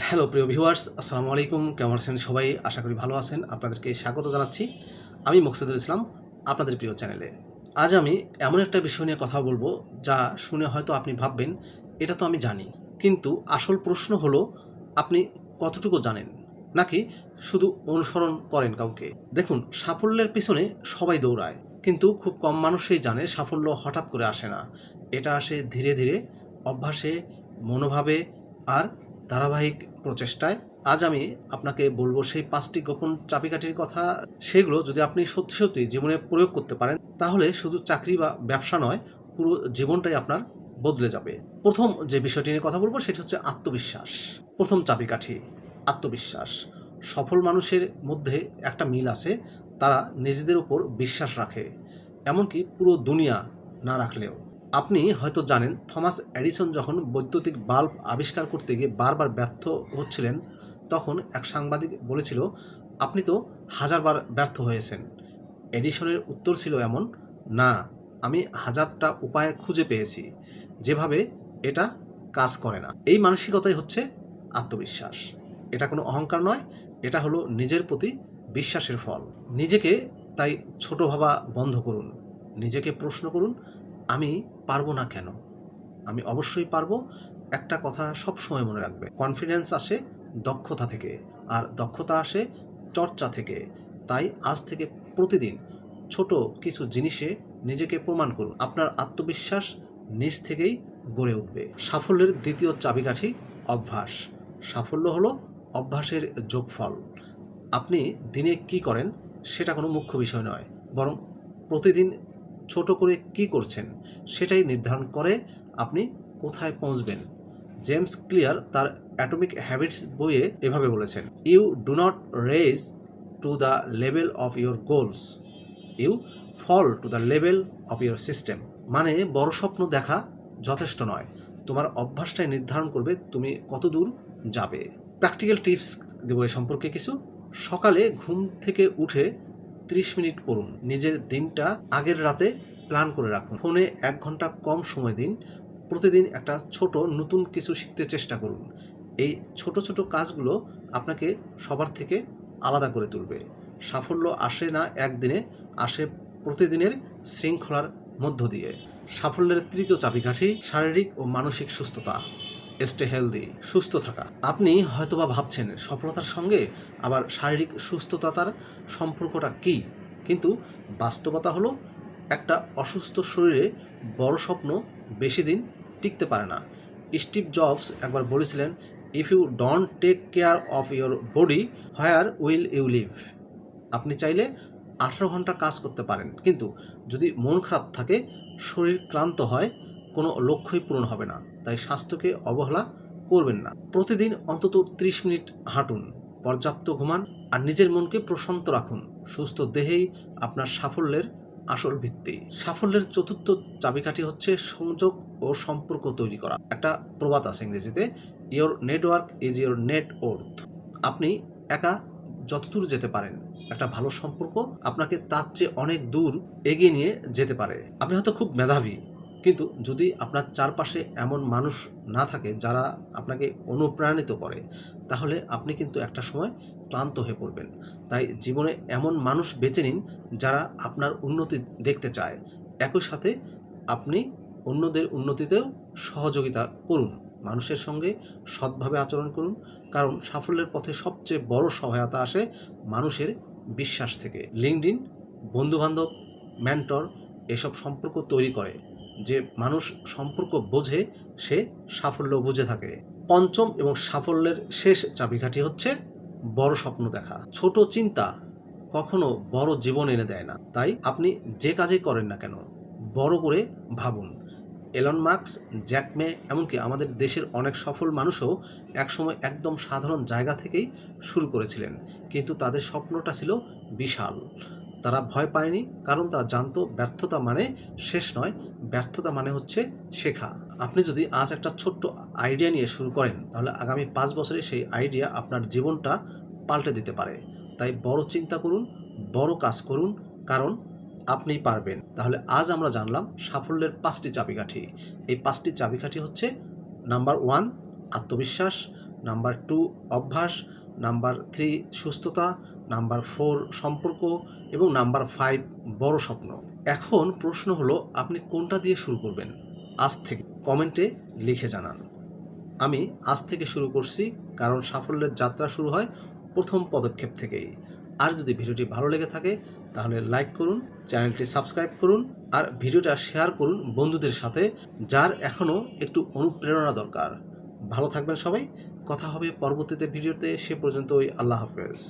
Hello প্রিয় viewers, আসসালামু আলাইকুম। কেমন আছেন সবাই? আশা করি ভালো আছেন। আপনাদেরকে স্বাগত জানাচ্ছি। আমি মুকসিদুল ইসলাম, আপনাদের প্রিয় চ্যানেলে। আজ আমি এমন একটা বিষয় নিয়ে কথা বলব, যা শুনে হয়তো আপনি ভাববেন, এটা তো আমি জানি। কিন্তু আসল প্রশ্ন হলো, আপনি কতটুকু জানেন? নাকি শুধু অনুসরণ করেন কাউকে? দেখুন, সাফল্যের পিছনে সবাই দৌড়ায়, কিন্তু খুব কম মানুষই জানে সাফল্য হঠাৎ করে আসে না। এটা আসে ধীরে ধীরে অভ্যাসে, মনোভাবে আর ধারাবাহিক প্রচেষ্টায়। আজ আমি আপনাকে বলব সেই পাঁচটি গোপন চাবিকাঠির কথা। সেগুলো যদি আপনি সত্যি সত্যি জীবনে প্রয়োগ করতে পারেন, তাহলে শুধু চাকরি বা ব্যবসা নয়, পুরো জীবনটাই আপনার বদলে যাবে। প্রথম যে বিষয়টি নিয়ে কথা বলব, সেটা হচ্ছে আত্মবিশ্বাস। প্রথম চাবিকাঠি, আত্মবিশ্বাস। সফল মানুষের মধ্যে একটা মিল আছে, তারা নিজেদের উপর বিশ্বাস রাখে। এমনকি পুরো দুনিয়া না রাখলেও। আপনি হয়তো জানেন, থমাস এডিসন যখন বৈদ্যুতিক বাল্ব আবিষ্কার করতে গিয়ে বারবার ব্যর্থ হচ্ছিলেন, তখন এক সাংবাদিক বলেছিল, আপনি তো হাজারবার ব্যর্থ হয়েছেন। এডিসনের উত্তর ছিল এমন, না, আমি হাজারটা উপায় খুঁজে পেয়েছি। যেভাবে, এটা কাজ করে না। এই মানসিকতাই হচ্ছে আত্মবিশ্বাস। এটা কোনো অহংকার নয়, এটা হলো নিজের প্রতি বিশ্বাসের ফল। নিজেকে তাই ছোট ভাবা বন্ধ করুন। নিজেকে প্রশ্ন করুন আমি পারব না কেন? আমি অবশ্যই পারব। একটা কথা সব সময় মনে রাখবে। কনফিডেন্স আসে দক্ষতা থেকে। আর দক্ষতা আসে চর্চা থেকে। তাই আজ থেকে প্রতিদিন ছোট কিছু জিনিসে নিজেকে প্রমাণ করুন। আপনার আত্মবিশ্বাস নিজ থেকেই গড়ে উঠবে। সাফল্যের দ্বিতীয় চাবিকাঠি অভ্যাস। সাফল্য হলো অভ্যাসের যোগফল। আপনি দিনে কি করেন সেটা কোনো মুখ্য বিষয় নয়। বরং প্রতিদিন ছোট করে কি করছেন সেটাই নির্ধারণ করে আপনি কোথায় পৌঁছবেন। জেমস ক্লিয়ার তার অ্যাটমিক হ্যাবিটস বইয়ে এভাবে বলেছেন, you do not rise to the level of your goals. You fall to the level of your system. মানে বড় স্বপ্ন দেখা যথেষ্ট নয়। তোমার অভ্যাসটাই নির্ধারণ করবে তুমি কত দূর যাবে। প্র্যাকটিক্যাল টিপস দেবো এ সম্পর্কে কিছু। সকালে ঘুম থেকে উঠে ত্রিশ মিনিট পড়ুন। নিজের দিনটা আগের রাতে প্ল্যান করে রাখুন। ফোনে এক ঘণ্টা কম সময় দিন। প্রতিদিন একটা ছোট নতুন কিছু শিখতে চেষ্টা করুন। এই ছোট ছোট কাজগুলো আপনাকে সবার থেকে আলাদা করে তুলবে। সাফল্য আসে না একদিনে, আসে প্রতিদিনের শৃঙ্খলার মধ্য দিয়ে। সাফল্যের তৃতীয় চাবিকাঠি, শারীরিক ও মানসিক সুস্থতা। স্টে হেলদি, সুস্থ থাকা। আপনি হয়তোবা ভাবছেন, সফলতার সঙ্গে আবার শারীরিক সুস্থতার সম্পর্কটা কী? কিন্তু বাস্তবতা হলো, একটা অসুস্থ শরীরে বড় স্বপ্ন বেশি দিন টিকতে পারে না। স্টিভ জবস একবার বলেছিলেন if you don't take care of your body where will you live আপনি চাইলে আঠারো ঘণ্টা কাজ করতে পারেন, কিন্তু যদি মন খারাপ থাকে, শরীর ক্লান্ত হয় কোনো লক্ষ্যই পূরণ হবে না, তাই স্বাস্থ্যকে অবহেলা করবেন না। প্রতিদিন অন্তত ত্রিশ মিনিট হাঁটুন, পর্যাপ্ত ঘুমান আর নিজের মনকে প্রশান্ত রাখুন। সুস্থ দেহেই আপনার সাফল্যের আসল ভিত্তি। সাফল্যের চতুর্থ চাবিকাঠি হচ্ছে সংযোগ ও সম্পর্ক তৈরি করা। একটা প্রবাদ আছে ইংরেজিতে your network is your net worth আপনি একা যতদূর যেতে পারেন, একটা ভালো সম্পর্ক আপনাকে তার চেয়ে অনেক দূর এগিয়ে নিয়ে যেতে পারে। আপনি হয়তো খুব মেধাবী কিন্তু যদি আপনার চারপাশে এমন মানুষ না থাকে যারা আপনাকে অনুপ্রাণিত করে, তাহলে আপনি কিন্তু একটা সময় ক্লান্ত হয়ে পড়বেন। তাই জীবনে এমন মানুষ বেছে নিন যারা আপনার উন্নতি দেখতে চায়। একই সাথে আপনি অন্যদের উন্নতিতেও সহযোগিতা করুন, মানুষের সঙ্গে সৎভাবে আচরণ করুন, কারণ সাফল্যের পথে সবচেয়ে বড় সহায়তা আসে মানুষের বিশ্বাস থেকে। লিঙ্কডিন বন্ধুবান্ধব মেন্টর এসব সম্পর্ক তৈরি করে। যে মানুষ সম্পর্ক বোঝে, সে সাফল্য বুঝে থাকে। পঞ্চম এবং সাফল্যের শেষ চাবিকাঠি হচ্ছে বড় স্বপ্ন দেখা। ছোট চিন্তা কখনো বড় জীবন এনে দেয় না। তাই আপনি যে কাজই করেন না কেন, বড় করে ভাবুন। এলন মার্কস জ্যাকমে এমনকি আমাদের দেশের অনেক সফল মানুষও একসময় একদম সাধারণ জায়গা থেকেই শুরু করেছিলেন। কিন্তু তাদের স্বপ্নটা ছিল বিশাল। তারা ভয় পায়নি, কারণ তারা জানতো ব্যর্থতা মানে শেষ নয়, ব্যর্থতা মানে হচ্ছে শেখা। আপনি যদি আজ একটা ছোট্ট আইডিয়া নিয়ে শুরু করেন, তাহলে আগামী পাঁচ বছরে সেই আইডিয়া আপনার জীবনটা পাল্টে দিতে পারে। তাই বড় চিন্তা করুন, বড় কাজ করুন, কারণ আপনি পারবেন। তাহলে আজ আমরা জানলাম সাফল্যের পাঁচটি চাবিকাঠি। এই পাঁচটি চাবিকাঠি হচ্ছে, নাম্বার ওয়ান, আত্মবিশ্বাস, নাম্বার টু, অভ্যাস, নাম্বার থ্রি, সুস্থতা নাম্বার ফোর সম্পর্ক এবং নাম্বার ফাইভ বড় স্বপ্ন। এখন প্রশ্ন হলো, আপনি কোনটা দিয়ে শুরু করবেন? আজ থেকে কমেন্টে লিখে জানান। আমি আজ থেকে শুরু করছি, কারণ সাফল্যের যাত্রা শুরু হয় প্রথম পদক্ষেপ থেকেই। আর যদি ভিডিওটি ভালো লেগে থাকে, তাহলে লাইক করুন, চ্যানেলটি সাবস্ক্রাইব করুন, আর ভিডিওটা শেয়ার করুন বন্ধুদের সাথে, যার এখনও একটু অনুপ্রেরণা দরকার। ভালো থাকবেন সবাই, কথা হবে পরবর্তীতে ভিডিওতে, সে পর্যন্তই আল্লাহ হাফেজ।